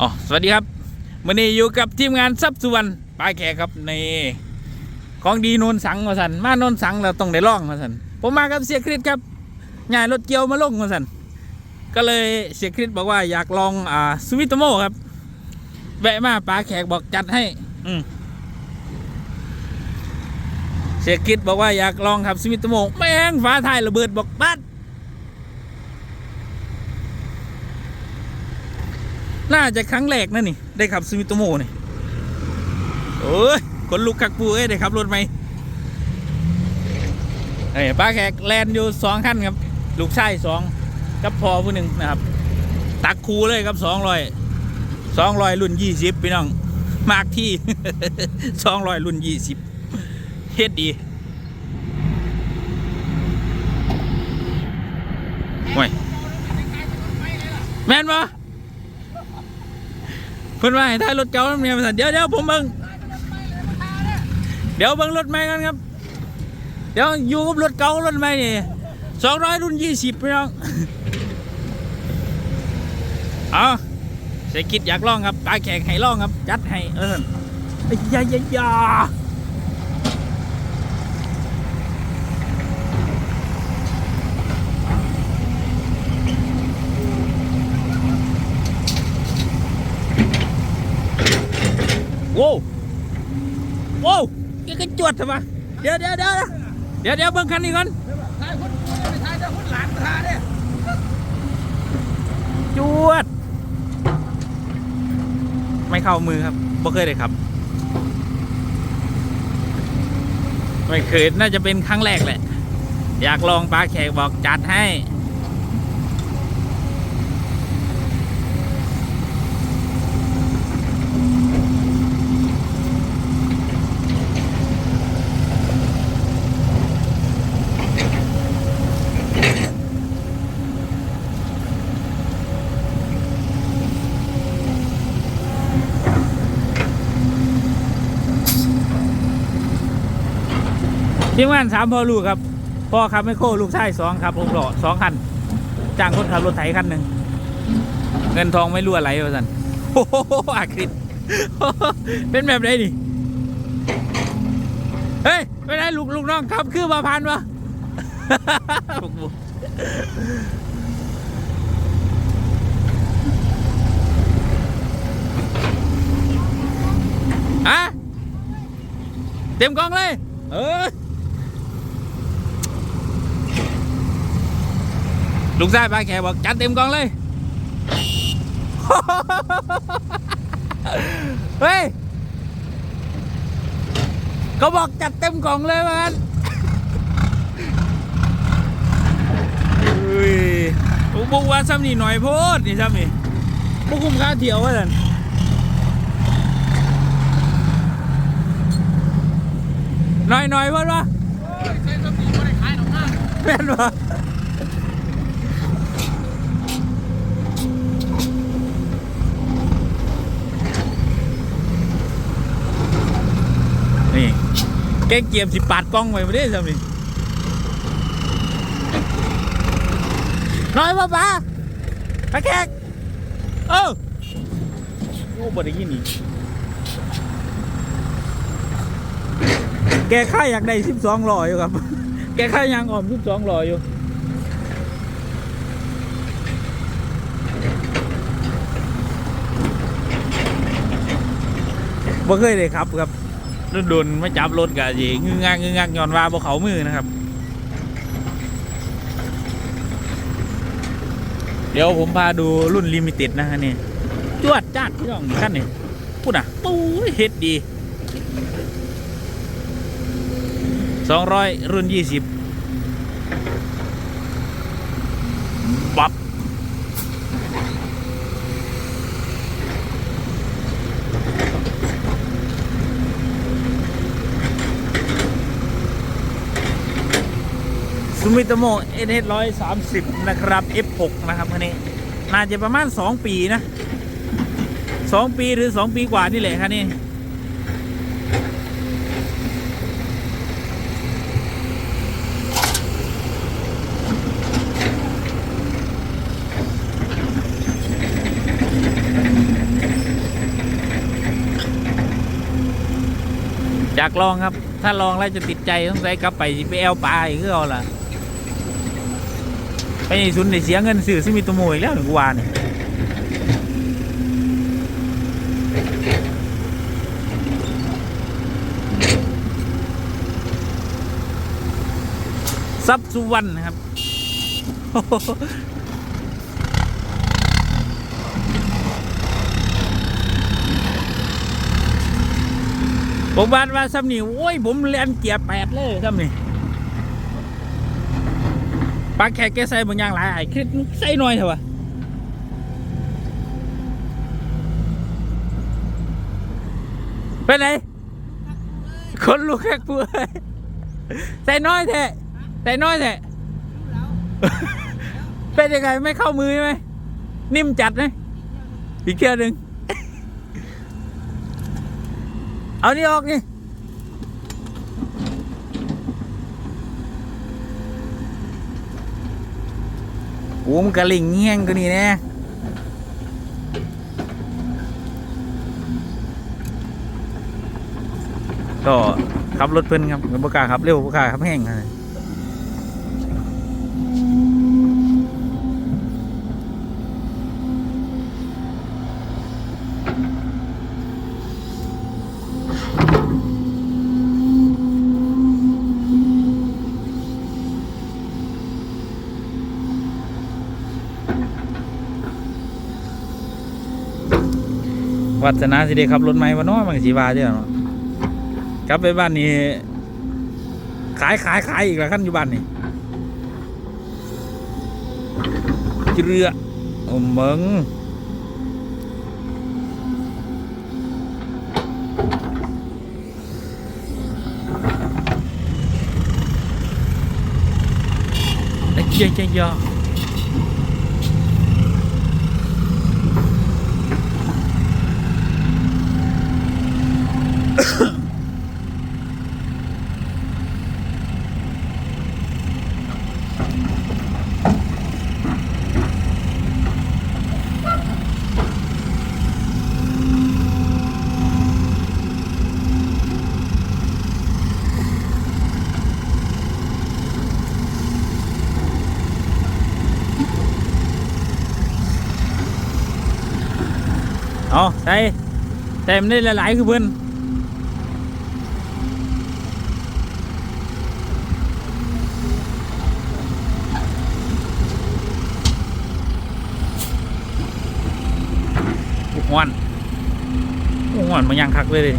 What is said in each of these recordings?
อ๋อสวัสดีครับวันนี้อยู่กับทีมงานซับสุวรรณปลายแขกครับในของดีโนนสังมาสันมาโนนสังเราต้องได้ล่องมาสันผมมากับเสียคริสครับง่ายรถเกียวมาลงมาสันก็เลยเสียคริสบอกว่าอยากลองอ่าสวิตโมครับแวะมาปลาแขกบอกจัดให้ อืมเสียคริสบอกว่าอยากลองขับสวิตโมแม่งฟ้าไทายระเบิดบอกบัด น่าจะครั้งแรกนะนี่ ได้ขับซูมิโตโมนี่โอ้ยคนลุกคักปูเอ้ยได้ขับรถไหมเฮ้ยป้าแขกแลนอยู่สองขั้นครับ ลูกชายสองกับพอผู้หนึ่งนะครับ ตักคูเลยครับสองร้อยสองร้อยรุ่นยี่สิบพี่น้อง มากที่สองร้อยรุ่นยี่สิบเฮ็ดดีโอ้ยแม่นปะ เพิ่นว่าให้ถ่ายรถเก่าแล้วเนี่ยสั่นเดี๋ยวเดี๋ยวผมเบิ่งเดี๋ยวเบิ่งรถใหม่กันครับ เดี๋ยวอยู่กับรถเก่ารถใหม่นี่สองร้อยรุ่นยี่สิบพี่น้องเอาเศรษฐกิจอยากลองครับตาแขกให้ลองครับ จัดให้เออไอ้ยายา โว้วโว้วแกก็จวดทำไมเดี๋ยวเดี๋ยวเดี๋ยวเดี๋ยวเดี๋ยวเบิ่งคันนี้ก่อนท้ายคนไม่ทายแต่คนหลานทาเนี่ยจวด ไม่เข้ามือครับบ่เคยเลยครับ ไม่เคยน่าจะเป็นครั้งแรกแหละ อยากลองปลาแขกบอกจัดให้ ทีมงานสามพ่อลูกครับพ่อขับไม่โครลูกชายสองครับหกล้อสองคันจ้างคนขับรถไถคันหนึ่งเงินทองไม่รั่วไหลวะสันโอ้โหอาคริตเป็นแบบไหนนี่เฮ้ยไม่ได้ลูกลูกน้องขับคือมาพันวะลูกบุฮะเต็มกองเลย เออ ลุงชายปลาแขกบอกจัดเต็มกองเลย เฮ้ยเขาบอกจัดเต็มกล่องเลยมันเฮ้ยบอกว่าซ้ำนี่หน่อยโพดนี่ซ้ำนี่พวกคุ้มค่าเที่ยวว่าสันหน่อยหน่อยๆเพดว่าโอ้ยใช้สมีไม่ได้ขายหรอกนะแม่นวะนี่ แกงเกียมสิปาดกล้องไว้ไม่ได้ซ้ำนี่น้อยป่ะป้าปลาแขกเออโอ้บ่ได้ยินนี่แกค่ายอยากได้สิบสองลอยอยู่ครับ แกค่ายยางอ่อมสิบสองลอยอยู่บ่เคยเลยครับครับ โดนๆมาจับรถกะยีงึงงักงึงงักย้อนว่าบ่เขามือนะครับ เดี๋ยวผมพาดูรุ่นลิมิเต็ดนะฮะนี่จวดจัดพี่น้องขั้นนี่พูดอะปู้ยเฮ็ดดีสองร้อยรุ่นยี่สิบบับ ซูมิโตโมะ NS 130 นะครับ F6 นะครับคันนี้ น่าจะประมาณ 2 ปีนะ 2 ปีหรือ 2 ปีกว่านี่แหละคันนี้อยากลองครับ ถ้าลองแล้วจะติดใจต้องใส่กลับไปไปแอลปลาอีกก็เอาล่ะ ไปสุนได้เสียเงินซื้อซิมิโตโมอีกแล้วหนึ่งวานซับสุวรรณนะครับผมบานว่าซ้ำนี่โอ้ย ผมเรียนเกียร์แปดเลยซ้ำนี่ ปลาแขกแกใส่บางอย่างหลายไอ้คิดใส่หน่อยเถอะวะเป็นไงคนลูกแขกเปื่อยใส่น้อยแท้ใส่น้อยแท้เป็นยังไงไม่เข้ามือไหมนิ่มจัดไหมอีกเที่ยวหนึ่งเอานี่ออกนี่ โอ้มันกระลิงเงี้ยงก็นี่แน่ก็ขับรถเพิ่นครับบกล้าขับเร็วบกล้าขับแห้ง วัฒนาสิได้ขับรถไหมวะเนาะมันก็สีวาเจ้าเนาะกลับไปบ้านนี่ขายขายขายอีกแล้วขั้นอยู่บ้านนี่เรือโอ้เมึงเจ๊เจ๊ยอ เอาใส่แต่มั นได้หลายๆคือเพื่อนบุกหวนหวนมันยังคักเลยดิ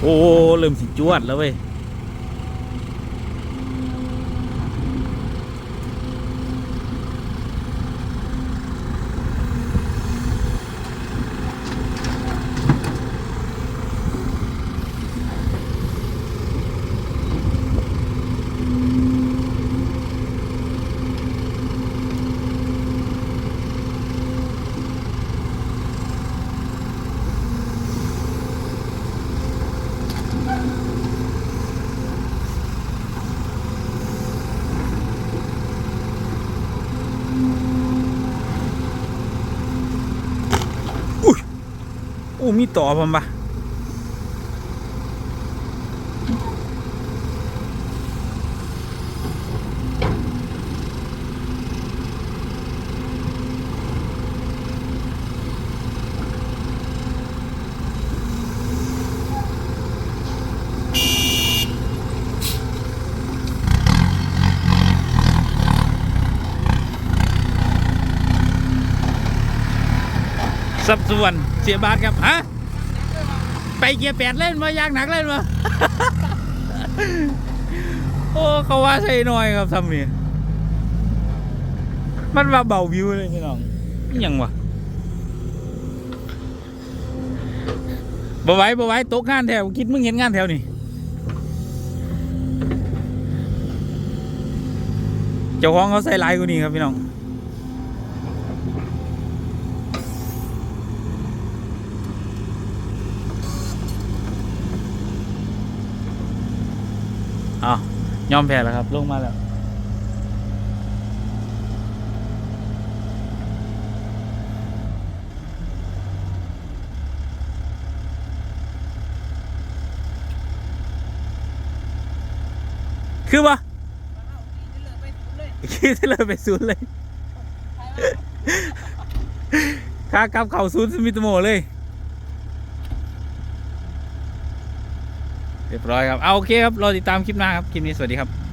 โอ้เริ่มสิจวดแล้วเว้ย อ้มีต่อผมปะ สับส่วนเสียบาทครับฮะไปเกียร์แปดเล่นมายางหนักเล่นมาโอ้เขาว่าใช่น้อยครับทำนี่มันว่าเบาวิวเลยพี่น้องยังวะบ่ไหว้บ่ไหว้ตกงานแถวคิดมึงเห็นงานแถวนี่เจ้าของเขาใส่ลายกว่านี้ครับพี่น้อง ยอมแพ้แล้วครับ ลงมาแล้ว คือปะขี้เทเลยไปศูนย์เลย ค่ากลับเข่าศูนย์สมิตโมเลย เรียบร้อยครับเอาโอเคครับรอติดตามคลิปหน้าครับคลิปนี้สวัสดีครับ